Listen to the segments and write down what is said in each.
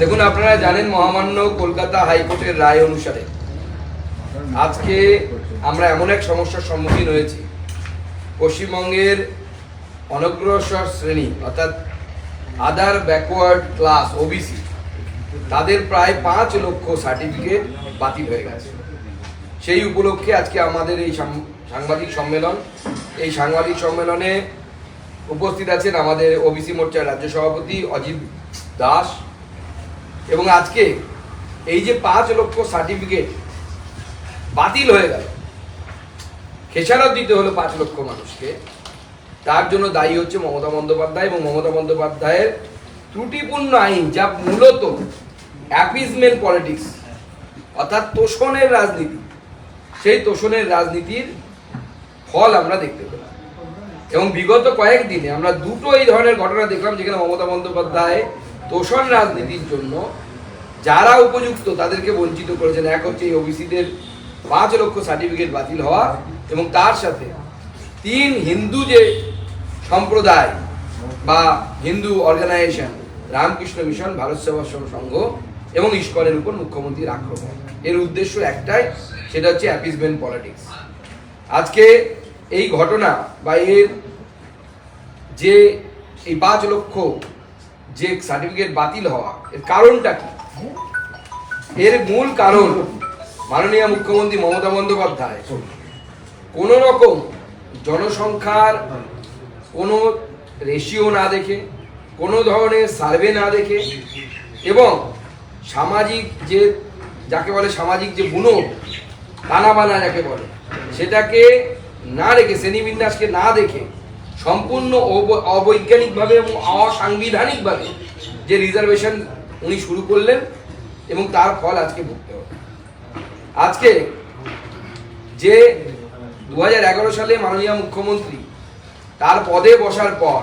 দেখুন, আপনারা জানেন মহামান্য কলকাতা হাইকোর্টের রায় অনুসারে আজকে আমরা এমন এক সমস্যার সম্মুখীন হয়েছি। পশ্চিমবঙ্গের অনগ্রসর শ্রেণি, অর্থাৎ আদার ব্যাকওয়ার্ড ক্লাস ওবিসি তাদের প্রায় পাঁচ লক্ষ সার্টিফিকেট বাতিল হয়ে গেছে। সেই উপলক্ষে আজকে আমাদের এই সাংবাদিক সম্মেলন। এই সাংবাদিক সম্মেলনে উপস্থিত আছেন আমাদের ওবিসি মোর্চার রাজ্য সভাপতি অজিত দাস এবং আজকে এই যে পাঁচ লক্ষ সার্টিফিকেট বাতিল হয়ে গেল, খেসারত দিতে হলো পাঁচ লক্ষ মানুষকে, তার জন্য দায়ী হচ্ছে মমতা বন্দ্যোপাধ্যায় এবং মমতা বন্দ্যোপাধ্যায়ের ত্রুটিপূর্ণ আইন যা মূলত অ্যাপিজমেন্ট পলিটিক্স অর্থাৎ তোষণের রাজনীতি, সেই তোষণের রাজনীতির ফল আমরা দেখতে পেলাম। এবং বিগত কয়েকদিনে আমরা দুটো এই ধরনের ঘটনা দেখলাম যেখানে মমতা বন্দ্যোপাধ্যায় তোষণ রাজনীতির জন্য যারা উপযুক্ত তাদেরকে বঞ্চিত করেছেন। এক হচ্ছে এই ওবিসিদের পাঁচ লক্ষ সার্টিফিকেট বাতিল হওয়া এবং তার সাথে তিন হিন্দু যে সম্প্রদায় বা হিন্দু অর্গানাইজেশন, রামকৃষ্ণ মিশন, ভারত সেবাশ্রম সংঘ এবং ইস্কনের উপর মুখ্যমন্ত্রীর আক্রমণ। এর উদ্দেশ্য একটাই, সেটা হচ্ছে অ্যাপিসমেন্ট পলিটিক্স। আজকে এই ঘটনা বা এর যে এই পাঁচ লক্ষ যে সার্টিফিকেট বাতিল হওয়া, এর কারণটা কি? এর মূল কারণ মাননীয় মুখ্যমন্ত্রী মমতা বন্দ্যোপাধ্যায়। কোন রকম জনসংখ্যার কোনো রেশিও না দেখে, কোনো ধরনের সার্ভে না দেখে এবং সামাজিক যে, যাকে বলে সামাজিক যে বুনট কানাবানা যাকে বলে, সেটাকে না রেখে শ্রেণীবিন্যাসকে না দেখে সম্পূর্ণ অব- অবৈজ্ঞানিকভাবে এবং অসাংবিধানিকভাবে যে রিজার্ভেশন উনি শুরু করলেন এবং তার ফল আজকে ভুগতে হবে। আজকে যে দুহাজার এগারো সালে মাননীয় মুখ্যমন্ত্রী তার পদে বসার পর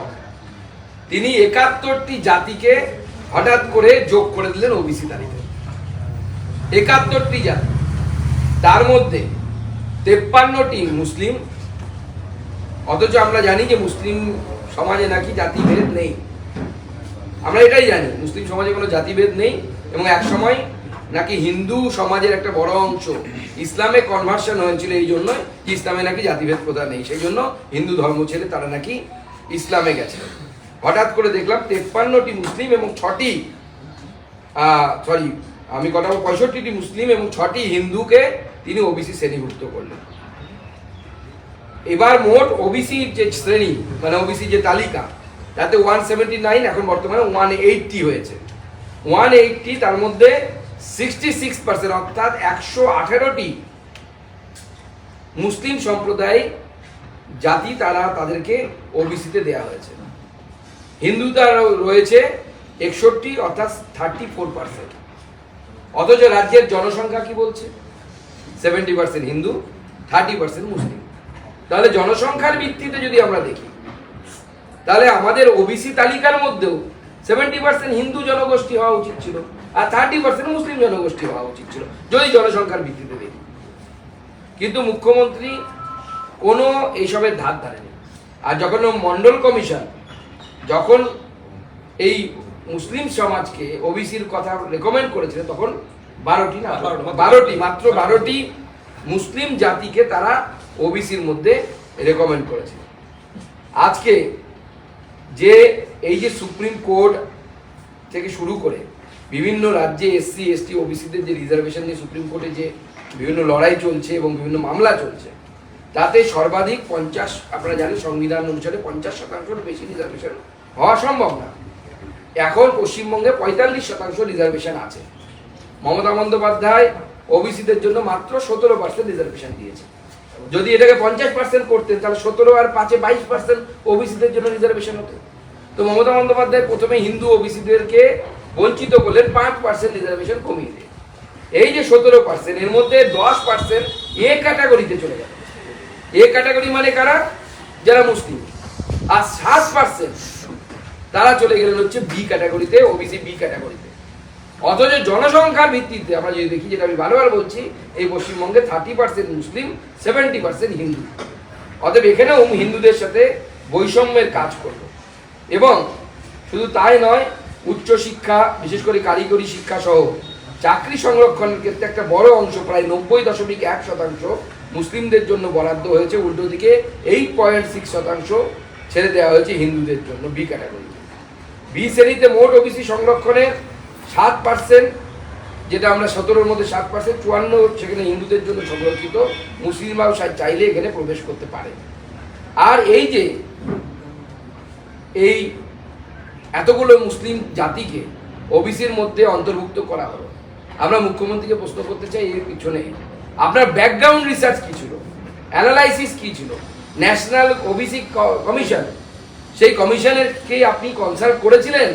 তিনি একাত্তরটি জাতিকে হঠাৎ করে যোগ করে দিলেন ওবিসি তালিকায়। একাত্তরটি জাতি। তার মধ্যে তেপ্পান্নটি মুসলিম অথচ আমরা জানি যে মুসলিম সমাজে নাকি জাতিভেদ নেই। আমরা এটাই জানি, মুসলিম সমাজে কোনো জাতিভেদ নেই এবং এক সময় নাকি হিন্দু সমাজের একটা বড় অংশ ইসলামে কনভার্সন হয়েছিল এই জন্য ইসলামে নাকি জাতিভেদ প্রথা নেই। সেই জন্য হিন্দু ধর্ম ছেড়ে তারা নাকি ইসলামে গেছে। হঠাৎ করে দেখলাম তেপ্পান্নটি মুসলিম এবং ছটি সরি আমি কথা পঁয়ষট্টিটি মুসলিম এবং ছটি হিন্দুকে তিনি ওবিসি শ্রেণীভুক্ত করলেন। এবার মোট ওবিসি যে শ্রেণি মানে ওবিসি যে তালিকা, তাতে ওয়ান সেভেন্টি নাইন এখন বর্তমানে ওয়ান এইটটি হয়েছে। ওয়ান এইটটি তার মধ্যে সিক্সটি সিক্স পার্সেন্ট অর্থাৎ একশো আঠেরোটি মুসলিম সম্প্রদায় জাতি তারা তাদেরকে ওবিসিতে দেওয়া হয়েছে। হিন্দু তার রয়েছে একষট্টি, অর্থাৎ থার্টি ফোর পার্সেন্ট অথচ রাজ্যের জনসংখ্যা কি বলছে? Seventy percent Hindu thirty percent Muslim. তাহলে জনসংখ্যার ভিত্তিতে যদি আমরা দেখি, তাহলে আমাদের ওবিসি তালিকার মধ্যেও সেভেন্টি পার্সেন্ট হিন্দু জনগোষ্ঠী হওয়া উচিত ছিল আর থার্টি পার্সেন্ট মুসলিম জনগোষ্ঠী হওয়া উচিত ছিল, যদি জনসংখ্যার ভিত্তিতে দেখি। কিন্তু মুখ্যমন্ত্রী কোনো এইসবের ধার ধারেনি। আর যখন মন্ডল কমিশন, যখন এই মুসলিম সমাজকে ওবিসির কথা রেকমেন্ড করেছিল, তখন বারোটি না, বারোটি, মাত্র বারোটি মুসলিম জাতিকে তারা ওবিসির মধ্যে রেকমেন্ড করেছে। আজকে যে এই যে সুপ্রিম কোর্ট থেকে শুরু করে বিভিন্ন রাজ্যে এসসি এসটি ওবিসিদের যে রিজার্ভেশন নিয়ে সুপ্রিম কোর্টে যে বিভিন্ন লড়াই চলছে এবং বিভিন্ন মামলা চলছে, তাতে সর্বাধিক পঞ্চাশ, আপনারা জানেন সংবিধান অনুসারে পঞ্চাশ শতাংশের বেশি রিজার্ভেশন হওয়া সম্ভব না। এখন পশ্চিমবঙ্গে পঁয়তাল্লিশ শতাংশ রিজার্ভেশন আছে। মমতা বন্দ্যোপাধ্যায় ওবিসিদের জন্য মাত্র সতেরো পার্সেন্ট রিজার্ভেশন দিয়েছে। যদি এটাকে পঞ্চাশ পার্সেন্ট করতেন, তাহলে সতেরো আর পাঁচে বাইশ পার্সেন্ট ওবিসিদের জন্য রিজার্ভেশন হতো। তো মমতা বন্দ্যোপাধ্যায় প্রথমে হিন্দু ওবিসিদেরকে বঞ্চিত করলেন, পাঁচ পার্সেন্ট রিজার্ভেশন কমিয়ে দিয়ে। এই যে সতেরো পার্সেন্ট এর মধ্যে দশ পার্সেন্ট এ ক্যাটাগরিতে চলে যাবে এ ক্যাটাগরি মানে কারা? যারা মুসলিম। আর সাত পার্সেন্ট তারা চলে গেলেন হচ্ছে বি ক্যাটাগরিতে ওবিসি বি ক্যাটাগরিতে অথচ জনসংখ্যার ভিত্তিতে আমরা যদি দেখি, যেটা আমি বারবার বলছি, এই পশ্চিমবঙ্গে thirty percent Muslim seventy percent Hindu. অতএব এখানেও হিন্দুদের সাথে বৈষম্যের কাজ করল এবং শুধু তাই নয় উচ্চশিক্ষা বিশেষ করে কারিগরি শিক্ষা সহ চাকরি সংরক্ষণের ক্ষেত্রে একটা বড় অংশ, প্রায় নব্বই দশমিক এক শতাংশ মুসলিমদের জন্য বরাদ্দ হয়েছে। উল্টো দিকে এইট পয়েন্ট সিক্স শতাংশ ছেড়ে দেওয়া হয়েছে হিন্দুদের জন্য বি ক্যাটাগরি বি শ্রেণীতে মোট ওবিসি সংরক্ষণে সাত পার্সেন্ট যেটা আমরা সতেরোর মধ্যে সাত পার্সেন্ট চুয়ান্ন সেখানে হিন্দুদের জন্য সংরক্ষিত, মুসলিমরাও চাইলে এখানে প্রবেশ করতে পারে। আর এই যে, এই এতগুলো মুসলিম জাতিকে ওবিসির মধ্যে অন্তর্ভুক্ত করা হলো, আমরা মুখ্যমন্ত্রীকে প্রশ্ন করতে চাই এর পিছনে, আপনার ব্যাকগ্রাউন্ড রিসার্চ কী ছিল? অ্যানালাইসিস কী ছিল? ন্যাশনাল ওবিসি কমিশন সেই কমিশনের কি আপনি কনসাল্ট করেছিলেন?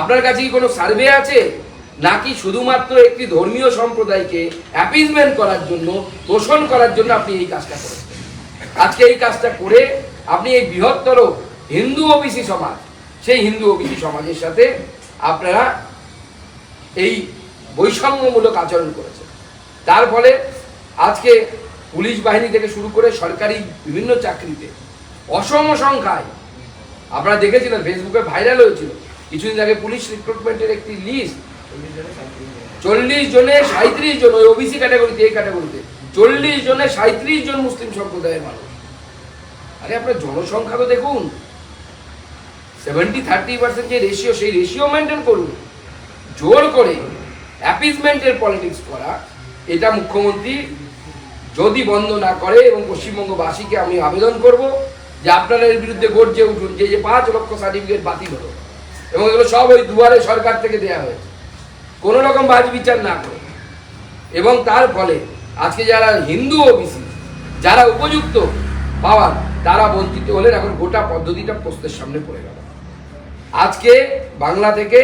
আপনার কাছে কি কোনো সার্ভে আছে? নাকি শুধুমাত্র একটি ধর্মীয় সম্প্রদায়কে অ্যাপিজমেন্ট করার জন্য, পোষণ করার জন্য আপনি এই কাজটা করেছেন? আজকে এই কাজটা করে আপনি এই বৃহত্তর হিন্দু ওবিসি সমাজ, সেই হিন্দু ওবিসি সমাজের সাথে আপনারা এই বৈষম্যমূলক আচরণ করেছেন। তার ফলে আজকে পুলিশ বাহিনী থেকে শুরু করে সরকারি বিভিন্ন চাকরিতে অসম সংখ্যায়, আপনারা দেখেছিলেন ফেসবুকে ভাইরাল হয়েছিল কিছুদিন আগে পুলিশ রিক্রুটমেন্টের একটি লিস্ট চল্লিশ জনে সাঁত্রিশ জন, ওই ওবিসি ক্যাটাগরিতে এই ক্যাটাগরিতে চল্লিশ জনে সাঁত্রিশ জন মুসলিম সম্প্রদায়ের মানুষ। আরে আপনার জনসংখ্যা তো দেখুন সেভেন্টি থার্টি পার্সেন্ট যে রেশিও সেই রেশিও মেনটেন করুন। জোর করে অ্যাপিজমেন্টের পলিটিক্স করা, এটা মুখ্যমন্ত্রী যদি বন্ধ না করে এবং পশ্চিমবঙ্গবাসীকে আমি আবেদন করব যে আপনারা এর বিরুদ্ধে গর্জে উঠুন, যে যে পাঁচ লক্ষ সার্টিফিকেট বাতিল হলো। এবং এগুলো সব ওই দুয়ারে সরকার থেকে দেওয়া হয়েছে। কোনো রকম বাজ বিচার না করে। এবং তার ফলে আজকে যারা হিন্দু ওবিসি, যারা উপযুক্ত পাওয়ার, তারা বঞ্চিত হলেন এখন গোটা পদ্ধতিটা প্রশ্নের সামনে পড়ে গেল। আজকে বাংলা থেকে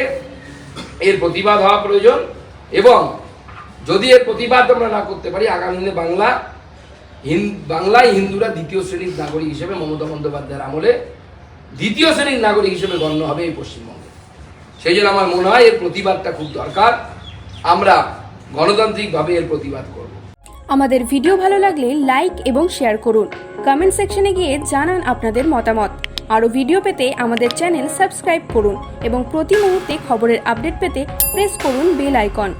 এর প্রতিবাদ হওয়া প্রয়োজন এবং যদি এর প্রতিবাদ আমরা না করতে পারি, আগামী দিনে বাংলা বাংলায় হিন্দুরা দ্বিতীয় শ্রেণির নাগরিক হিসেবে মমতা বন্দ্যোপাধ্যায়ের আমলে দ্বিতীয় শ্রেণির নাগরিক হিসেবে গণ্য হবে এই পশ্চিমবঙ্গে। সেই জন্য আমার মনে হয় এর প্রতিবাদটা খুব দরকার। আমরা গণতান্ত্রিকভাবে এর প্রতিবাদ করব। আমাদের ভিডিও ভালো লাগলে লাইক এবং শেয়ার করুন। কমেন্ট সেকশনে গিয়ে জানান আপনাদের মতামত। আরও ভিডিও পেতে আমাদের চ্যানেল সাবস্ক্রাইব করুন এবং প্রতি মুহূর্তে খবরের আপডেট পেতে প্রেস করুন বেল আইকন।